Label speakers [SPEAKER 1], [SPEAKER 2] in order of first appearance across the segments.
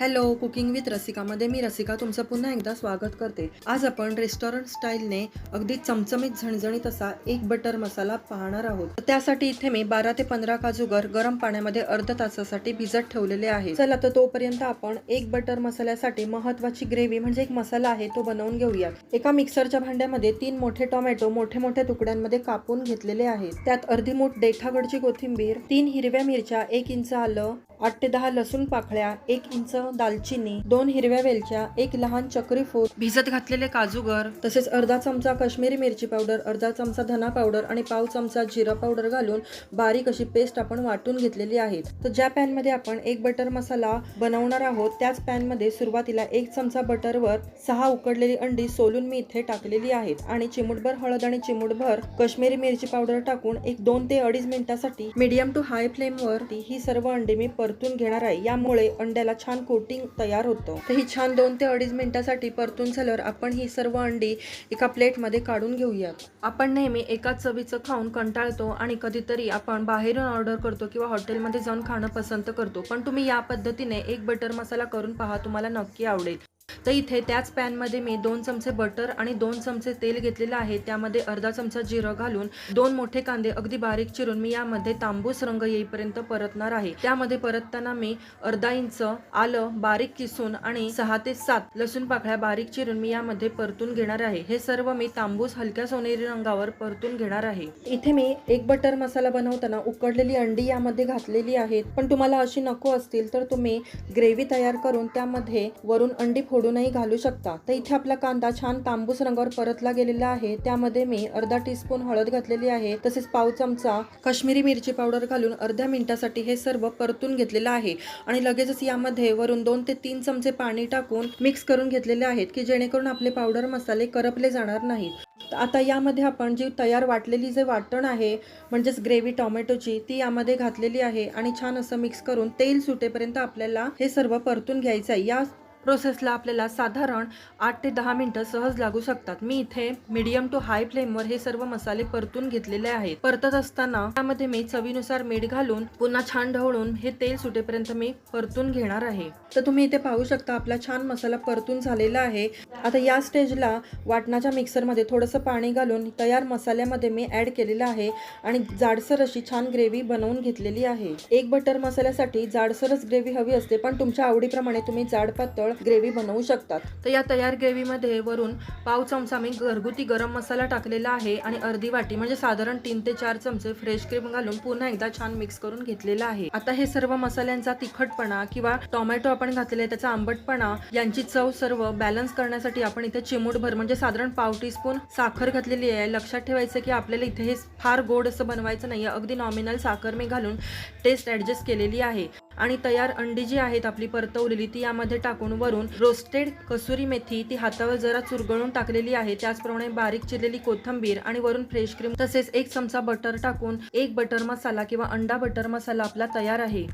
[SPEAKER 1] Hello cooking with रसिकामध्ये मी रसिका तुमचं पुन्हा एकदा स्वागत करते. आज आपण रेस्टॉरंट स्टाईलने अगदी चमचमीत झणझणीत असा एक बटर मसाला पाहणार आहोत. त्यासाठी इथे मी बारा ते पंधरा काजूगर गरम पाण्यामध्ये अर्ध तासासाठी भिजत ठेवलेले आहे. चला तर तोपर्यंत आपण एक बटर मसाल्यासाठी महत्वाची ग्रेव्ही म्हणजे एक मसाला आहे तो बनवून घेऊया एका मिक्सरच्या भांड्यामध्ये तीन मोठे टोमॅटो मोठे मोठ्या तुकड्यांमध्ये कापून घेतलेले आहेत. त्यात अर्धी मूठ देठागडची कोथिंबीर तीन हिरव्या मिरच्या एक इंच आलं आठ ते दहा लसूण पाकळ्या एक इंच दालचिनी दोन हिरव्या वेलच्या एक लहान चक्री फूल भिजत घातलेले काजूगर तसेच अर्धा चमचा काश्मीरी मिरची पावडर अर्धा चमचा धना पावडर आणि पाव चमचा जिरा पावडर घालून बारीक अशी पेस्ट आपण वाटून घेतलेली आहे. तर ज्या पॅनमध्ये आपण एक बटर मसाला बनवणार आहोत त्याच पॅनमध्ये सुरुवातीला एक चमचा बटरवर सहा उकडलेली अंडी सोलून मी इथे टाकलेली आहेत आणि चिमूटभर हळद आणि चिमूटभर काश्मीरी मिरची पावडर टाकून एक दोन ते अडीच मिनिटासाठी मीडियम टू हाय फ्लेमवर ही सर्व अंडी मी परतून घेणार आहे. यामुळे अंड्याला छान कोटिंग तयार होतं. तर ही छान दोन ते अडीच मिनिटासाठी परतून झाल्यावर आपण ही सर्व अंडी एका प्लेटमध्ये काढून घेऊयात. आपण नेहमी एकाच चवीचं खाऊन कंटाळतो आणि कधीतरी आपण बाहेरून ऑर्डर करतो किंवा हॉटेलमध्ये जाऊन खाणं पसंत करतो. पण तुम्ही या पद्धतीने एक बटर मसाला करून पहा तुम्हाला नक्की आवडेल. तर इथे त्याच पॅनमध्ये मी दोन चमचे बटर आणि दोन चमचे तेल घेतलेलं आहे. त्यामध्ये अर्धा चमचा जिरं घालून दोन मोठे कांदे अगदी बारीक चिरून मी यामध्ये तांबूस रंग येईपर्यंत परतणार आहे. त्यामध्ये परतताना मी अर्धा इंच आलं बारीक किसून आणि सहा ते सात लसूण पाकळ्या बारीक चिरून मी यामध्ये परतून घेणार आहे. हे सर्व मी तांबूस हलक्या सोनेरी रंगावर परतून घेणार आहे. इथे मी एक बटर मसाला बनवताना उकडलेली अंडी यामध्ये घातलेली आहेत. पण तुम्हाला अशी नको असतील तर तुम्ही ग्रेव्ही तयार करून त्यामध्ये वरून अंडी फोडून फोडूनही घालू शकता. तर इथे आपला कांदा छान तांबूस रंगावर परतला गेलेला आहे. त्यामध्ये मी अर्धा टीस्पून हळद घातलेली आहे. तसेच पाव चमचा काश्मीरी मिरची पावडर घालून अर्ध्या मिनिटासाठी हे सर्व परतून घेतलेलं आहे. आणि लगेचच यामध्ये वरून दोन ते तीन चमचे पाणी टाकून मिक्स करून घेतलेले आहेत की जेणेकरून आपले पावडर मसाले करपले जाणार नाहीत. आता यामध्ये आपण जी तयार वाटलेली जे वाटण आहे म्हणजेच ग्रेव्ही टॉमॅटोची ती यामध्ये घातलेली आहे. आणि छान असं मिक्स करून तेल सुटेपर्यंत आपल्याला हे सर्व परतून घ्यायचं आहे. या प्रोसेसला आपल्याला साधारण आठ ते दहा मिनिटं सहज लागू शकतात. मी इथे मीडियम टू हाय फ्लेमवर हे सर्व मसाले परतून घेतलेले आहेत. परतत असताना त्यामध्ये मी चवीनुसार मीठ घालून पुन्हा छान ढवळून हे तेल सुटेपर्यंत मी परतून घेणार आहे. तर तुम्ही इथे पाहू शकता आपला छान मसाला परतून झालेला आहे. आता या स्टेजला वाटणाच्या मिक्सरमध्ये थोडंसं पाणी घालून तयार मसाल्यामध्ये मी ऍड केलेलं आहे आणि जाडसर अशी छान ग्रेव्ही बनवून घेतलेली आहे. एक बटर मसाल्यासाठी जाडसरच ग्रेव्ही हवी असते पण तुमच्या आवडीप्रमाणे तुम्ही जाड पातळ ग्रेव्ही बनवू शकतात. तर या तयार ग्रेव्हीमध्ये वरून पाव चमचा मी घरगुती गरम मसाला टाकलेला आहे आणि अर्धी वाटी म्हणजे साधारण तीन ते चार चमचे फ्रेश क्रीम घालून पुन्हा एकदा छान मिक्स करून घेतलेला आहे. आता हे सर्व मसाल्यांचा तिखटपणा किंवा टोमॅटो आपण घातलेला आहे त्याचा आंबटपणा यांची चव सर्व बॅलन्स करण्यासाठी आपण इथे चिमूटभर म्हणजे साधारण पाव टीस्पून साखर घातलेली आहे. लक्षात ठेवायचं की आपल्याला इथे हे फार गोड असं बनवायचं नाही अगदी नॉमिनल साखर मी घालून टेस्ट ॲडजस्ट केलेली आहे. आणि तयार अंडी जी आहेत आपली परतवलेली ती यामध्ये टाकून वरून रोस्टेड कसुरी मेथी ती हातावर जरा चुरगळून टाकलेली आहे. त्याचप्रमाणे बारीक चिरलेली कोथंबीर आणि वरून फ्रेश क्रीम तसेच एक चमचा बटर टाकून एक बटर मसाला किंवा अंडा बटर मसाला आपला तयार आहे.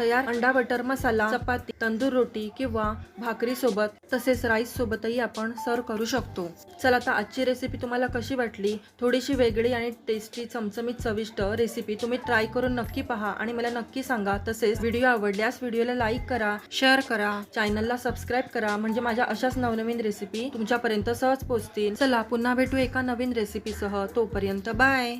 [SPEAKER 1] तयार अंडा बटर मसाला चपाती तंदूर रोटी किंवा भाकरी सोबत तसेच राईस सोबतही आपण सर्व करू शकतो. चला आता आजची रेसिपी तुम्हाला कशी वाटली? थोडीशी वेगळी आणि टेस्टी चमचमीत चविष्ट रेसिपी तुम्ही ट्राय करून नक्की पहा आणि मला नक्की सांगा. तसेच व्हिडिओ आवडल्यास व्हिडिओला लाईक करा शेअर करा चॅनलला सबस्क्राईब करा. म्हणजे माझ्या अशाच नवनवीन रेसिपी तुमच्यापर्यंत सहज पोहोचतील. चला पुन्हा भेटू एका नवीन रेसिपीसह तोपर्यंत बाय